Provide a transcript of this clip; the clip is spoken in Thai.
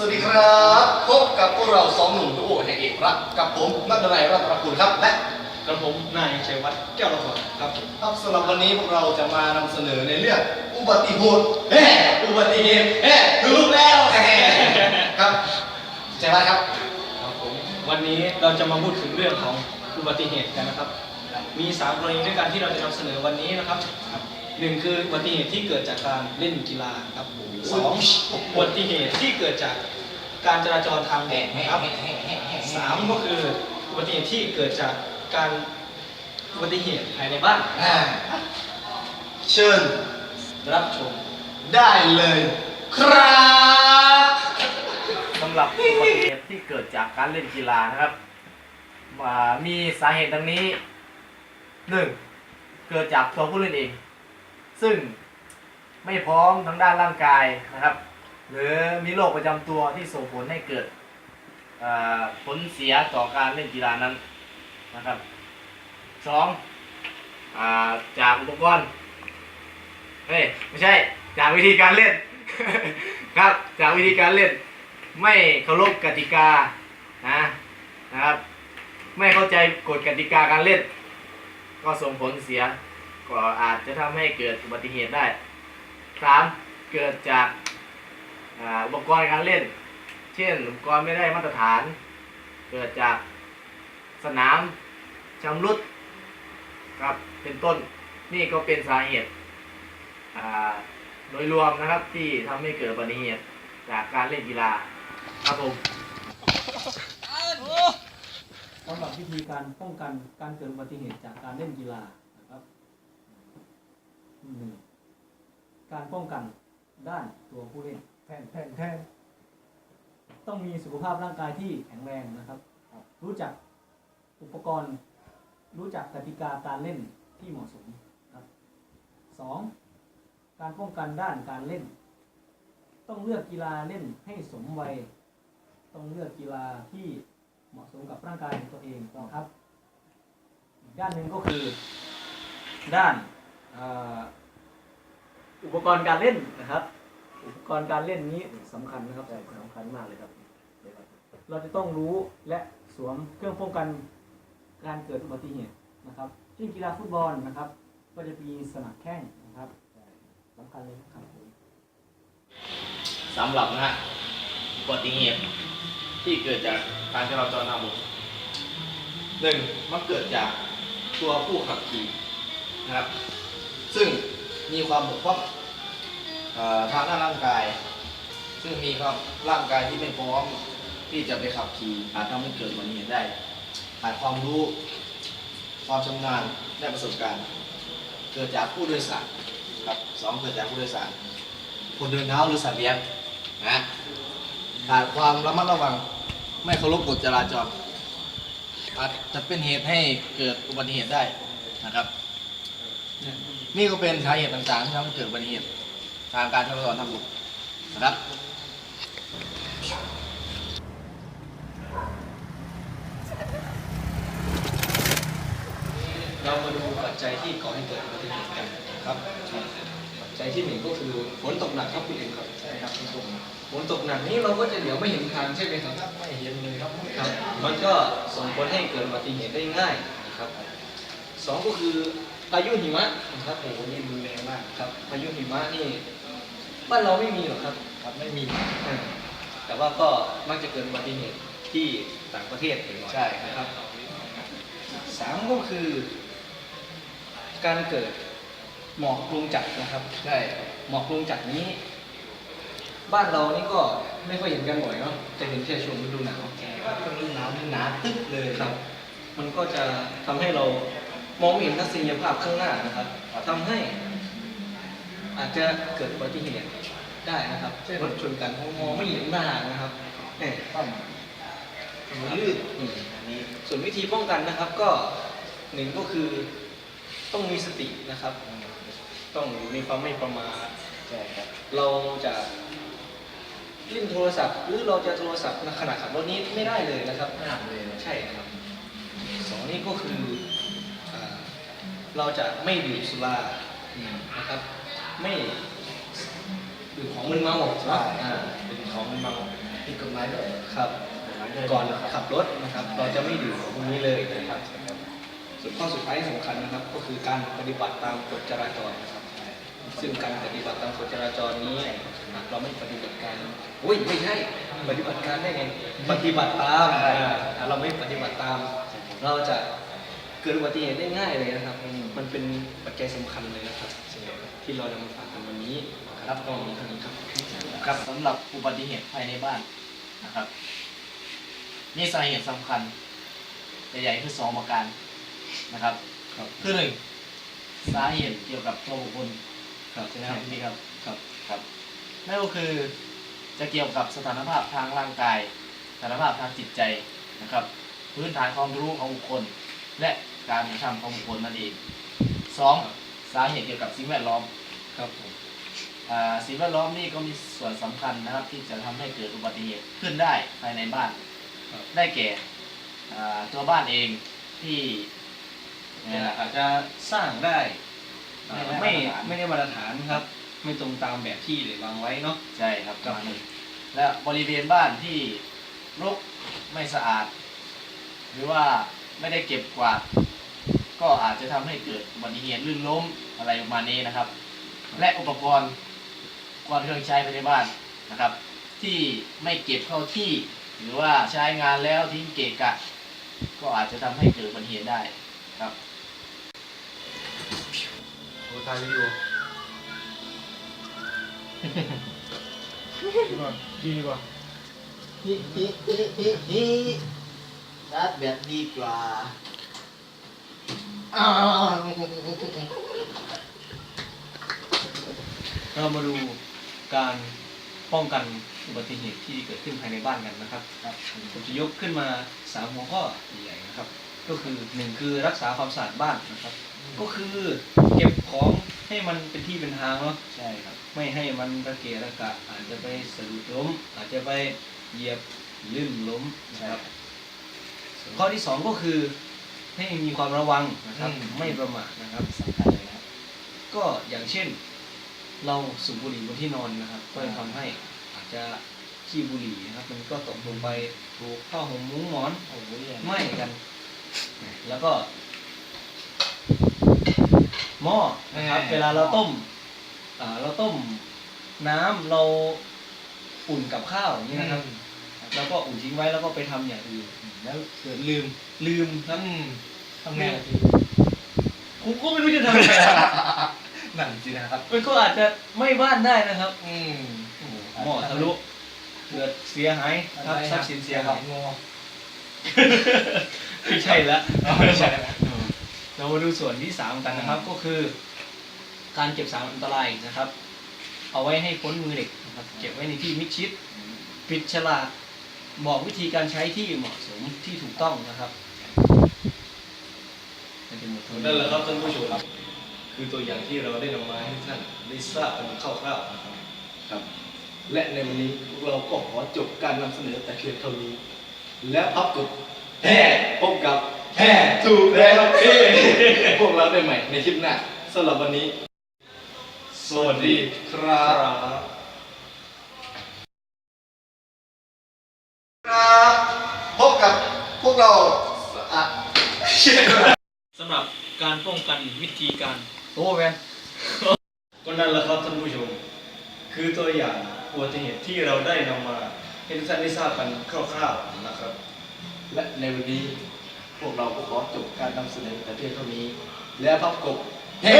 สวัสดีครับ พบกับพวกเราสองหนุ่มดูโอแห่งเอกรักกับผมนักดนายรัตนคุณครับ และกระผมนายชัยวัฒน์แก้วละครครับผมครับสำหรับวันนี้พวกเราจะมานำเสนอในเรื่องอุบัติเหตุเฮ้อุบัติเหตุเฮ้ถูกแล้วแฮ่ครับใช่ไหมครับครับผมวันนี้เราจะมาพูดถึงเรื่องของอุบัติเหตุกันนะครับ มีสามกรณีด้วยกันที่เราจะนำเสนอวันนี้นะครับหนึ่งคืออุบัติเหตุที่เกิดจากการเล่นกีฬาครับสองอุบัติเหตุที่เกิดจาก การจราจรทางบกนะครับสามก็คืออุบัติเหตุที่เกิดจากการอุบัติเหตุภายในบ้าน อ่าเชิญรับชมได้เลยครับสำหรับอุบัติเหตุที่เกิดจากการเล่นกีฬานะครับอ่ามีสาเหตุดังนี้หนึ่งเกิดจากตัวผู้เล่นเอง ซึ่งไม่พร้อมทางด้านร่างกายนะครับ หรือมีโรคประจำตัวที่ส่งผลให้เกิดอ่าผลเสียต่อการเล่นกีฬานั้นนะครับสองอาจากอุปกรณ์เฮ้ยไม่ใช่จากวิธีการเล่น ครับจากวิธีการเล่น ไม่เคารพกติกานะนะครับ ไม่เข้าใจกฎกติกาการเล่น ก็ส่งผลเสีย ก็อาจจะทำให้เกิดอุบัติเหตุได้สามเกิดจาก อ่าอุปกรณ์การเล่น เช่นอุปกรณ์ไม่ได้มาตรฐาน เกิดจากสนามชำรุดครับเป็นต้นนี่ก็เป็นสาเหตุโดยรวมนะครับที่ทำให้เกิดอุบัติเหตุจากการเล่นกีฬาครับผมสำหรับวิธีการป้องกันการเกิดอุบัติเหตุจากการเล่นกีฬานะครับหนึ่งการป้องกันด้านตัวผู้เล่น แทนแทนแทนต้องมีสุขภาพร่างกายที่แข็งแรงนะครับ รู้จักอุปกรณ์ รู้จักกติกาการเล่นที่เหมาะสมครับสองการป้องกันด้านการเล่น ต้องเลือกกีฬาเล่นให้สมวัย ต้องเลือกกีฬาที่เหมาะสมกับร่างกายของตัวเองนะครับ ด้านหนึ่งก็คือ ด้านออุปกรณ์การเล่นนะครับ อุปกรณ์การเล่นนี้สำคัญนะครับสำคัญมากเลยครับ เราจะต้องรู้และสวมเครื่องป้องกันการเกิดอุบัติเหตุนะครับเช่นกีฬาฟุตบอลนะครับ ก็จะมีสนามแข้งนะครับสำคัญเลยครับสำหรับนะฮะอุบัติเหตุที่เกิดจากการจราจรทางบกหนึ่งมันเกิดจากตัวผู้ขับขี่นะครับ ซึ่งมีความบกพร่อง ทางด้านร่างกาย ซึ่งมีความร่างกายที่ไม่พร้อมที่จะไปขับขี่อาจทำให้เกิดอุบัติเหตุได้ขาดความรู้ความชำนาญและประสบการณ์ เกิดจากผู้โดยสารครับสองเกิดจากผู้โดยสาร คนเดินเท้าหรือสัตว์เลี้ยงนะขาดความระมัดระวังไม่เคารพกฎจราจรอาจจะเป็นเหตุให้เกิดอุบัติเหตุได้นะครับ นี่ก็เป็นสาเหตุต่างๆที่ทำให้เกิดอุบัติเหตุ ทางการจราจรทางบกนะครับเรามาดูปัจจัยที่ก่อให้เกิดอุบัติเหตุกันครับปัจจัยที่หนึ่งก็คือฝนตกหนักครับคุณเองครับใช่ครับฝนตกหนักฝนตกหนักนี้เราก็จะเดี๋ยวไม่เห็นทางใช่ไหมครับไม่เห็นเลยครับครับมันก็ส่งผลให้เกิดอุบัติเหตุได้ง่ายนะครับสองก็คือพายุหิมะนะครับโอ้โหนี่รุนแรงมากครับพายุหิมะนี่ บ้านเราไม่มีหรอกครับ ครับไม่มีอ่าแต่ว่าก็มักจะเกิดอุบัติเหตุที่ต่างประเทศบ่อยๆใช่นะครับ สามก็คือ การเกิดหมอกลงจัดนะครับ ใช่ หมอกลงจัดนี้ บ้านเรานี่ก็ไม่ค่อยเห็นกันบ่อยเนาะจะเห็นแค่ช่วงฤดูหนาวช่วงฤดูหนาวนี่หนาตึ๊บเลยครับ มันก็จะทำให้เรามองไม่เห็นทัศนียภาพข้างหน้านะครับทำให้ อาจจะเกิดอุบัติเหตุได้นะครับเช่นรถชนกันเพราะมองไม่เห็นหน้านะครับเนี่ยต้องมันลื่นอืมอันนี้ส่วนวิธีป้องกันนะครับก็หนึ่งก็คือต้องมีสตินะครับ ต้องมีความไม่ประมาทใช่ครับเราจะเล่นโทรศัพท์ หรือเราจะโทรศัพท์ในขณะขับรถนี้ไม่ได้เลยนะครับไม่หนักเลยใช่ครับสองนี่ก็คืออ่าเราจะไม่ดื่มสุราอืมนะครับ ไม่ดื่มของมึนเมาใช่อ่าเป็นของมึนเมาผิดกฎหมายด้วยครับก่อนขับรถนะครับ เราจะไม่ดื่มพวกนี้เลยนะครับส่วนข้อสุดท้ายที่สำคัญนะครับ ก็คือการปฏิบัติตามกฎจราจรนะครับ ซึ่งการปฏิบัติตามกฎจราจรนี้หากเราไม่ปฏิบัติการอุ้ยไม่ใช่ปฏิบัติการได้ไงปฏิบัติตามอ่าถ้าเราไม่ปฏิบัติตาม เราจะ เกิดอุบัติเหตุได้ง่ายเลยนะครับ มันเป็นปัจจัยสำคัญเลยนะครับที่เรานำมาฝากกันวันนี้ครับก็มีเท่านี้ครับครับสำหรับอุบัติเหตุภายในบ้านนะครับ นี่สาเหตุสำคัญใหญ่ๆคือสองประการนะครับครับคือหนึ่งสาเหตุเกี่ยวกับตัวบุคคลครับใช่ไหมครับพี่ครับครับครับนั่นก็คือจะเกี่ยวกับสถานภาพทางร่างกาย สถานภาพทางจิตใจนะครับ พื้นฐานความรู้ของบุคคล และการกระทำของบุคคลนั่นเองสองสาเหตุเกี่ยวกับสิ่งแวดล้อมครับผมอ่าสิ่งแวดล้อมนี่ก็มีส่วนสำคัญนะครับ ที่จะทำให้เกิดอุบัติเหตุขึ้นได้ภายในบ้าน ได้แก่อ่าตัวบ้านเองที่นี่แหละครับอาจจะสร้างได้อ่าไม่ไม่ได้มาตรฐานไม่ได้มาตรฐานครับ ไม่ตรงตามแบบที่ได้วางไว้เนาะใช่ครับครับประมาณนี้และบริเวณบ้านที่รกไม่สะอาด หรือว่า ไม่ได้เก็บกวาด ก็อาจจะทำให้เกิดอุบัติเหตุลื่นล้มอะไรประมาณนี้นะครับ และอุปกรณ์อุปกรณ์เครื่องใช้ภายในบ้านนะครับ ที่ไม่เก็บเข้าที่ หรือว่าใช้งานแล้วทิ้งเกะกะ ก็อาจจะทำให้เกิดอุบัติเหตุได้ครับโอ้ทายวิดีโอดีกว่าฮิฮิฮิฮิฮิชา ร์จแบตดีกว่าอ้าวเรามาดูการป้องกันอุบัติเหตุที่เกิดขึ้นภายในบ้านกันนะครับ ครับผมจะยกขึ้นมาสามหัวข้อใหญ่ๆนะครับ ก็คือหนึ่งคือรักษาความสะอาดบ้านนะครับ ก็คือเก็บของให้มันเป็นที่เป็นทางเนาะ ใช่ครับ ไม่ให้มันระเกะระกะอาจจะไปสะดุดล้ม อาจจะไปเหยียบลื่นล้มนะครับส่วน ข้อที่สองก็คือให้มีความระวังนะครับ อืม ไม่ประมาทนะครับ สำคัญเลยนะครับ ก็อย่างเช่น เราสูบบุหรี่บนที่นอนนะครับ ก็จะทำให้อาจจะขี้บุหรี่นะครับ มันก็ตกลงไปถูกผ้าห่มมุ้งหมอน โอ้โหเนี่ยไหม้กัน แล้วก็หม้อนะครับ เวลาเราต้มอ่าเราต้มน้ำเราอุ่นกับข้าวอย่างนี้นะครับ แล้วก็อุ่นทิ้งไว้แล้วก็ไปทำอย่างอื่นแล้วเกิดลืมลืมครับทำไงล่ะพี่ผมก็ไม่รู้จะทำยังไงนั่นสินะครับ มันก็อาจจะไหม้บ้านได้นะครับอืมหม้อทะลุเกิดเสียหายครับทรัพย์สินเสียหายงอไม่ใช่ละไม่ใช่แล้ว เรามาดูส่วนที่สามกันนะครับก็คือ การเก็บสารอันตรายนะครับ เอาไว้ให้พ้นมือเด็กนะครับ เก็บไว้ในที่มิดชิด ปิดฉลาก บอกวิธีการใช้ที่เหมาะสมที่ถูกต้องนะครับนั่นเป็นหมดเท่านั่นแหละครับท่านผู้ชมครับคือตัวอย่างที่เราได้นำมาให้ท่านได้ทราบกันคร่าวๆนะครับครับ และในวันนี้พวกเราก็ขอจบการนำเสนอแต่เพียงเท่านี้ และพับกดแห่พบกับแห่ถูกแล้วเอ้พวกเราได้ใหม่ในคลิปหน้าสำหรับวันนี้ สวัสดีครับ ครับ พบกับพวกเราอะสำหรับการป้องกันวิธีการโอ้แวนก็นั่นแหละครับท่านผู้ชม คือตัวอย่างอุบัติเหตุที่เราได้นำมาให้ทุกท่านได้ทราบกันคร่าวๆนะครับ และในวันนี้พวกเราก็ขอจบการนำเสนอแต่เพียงเท่านี้ และพับกบเฮ้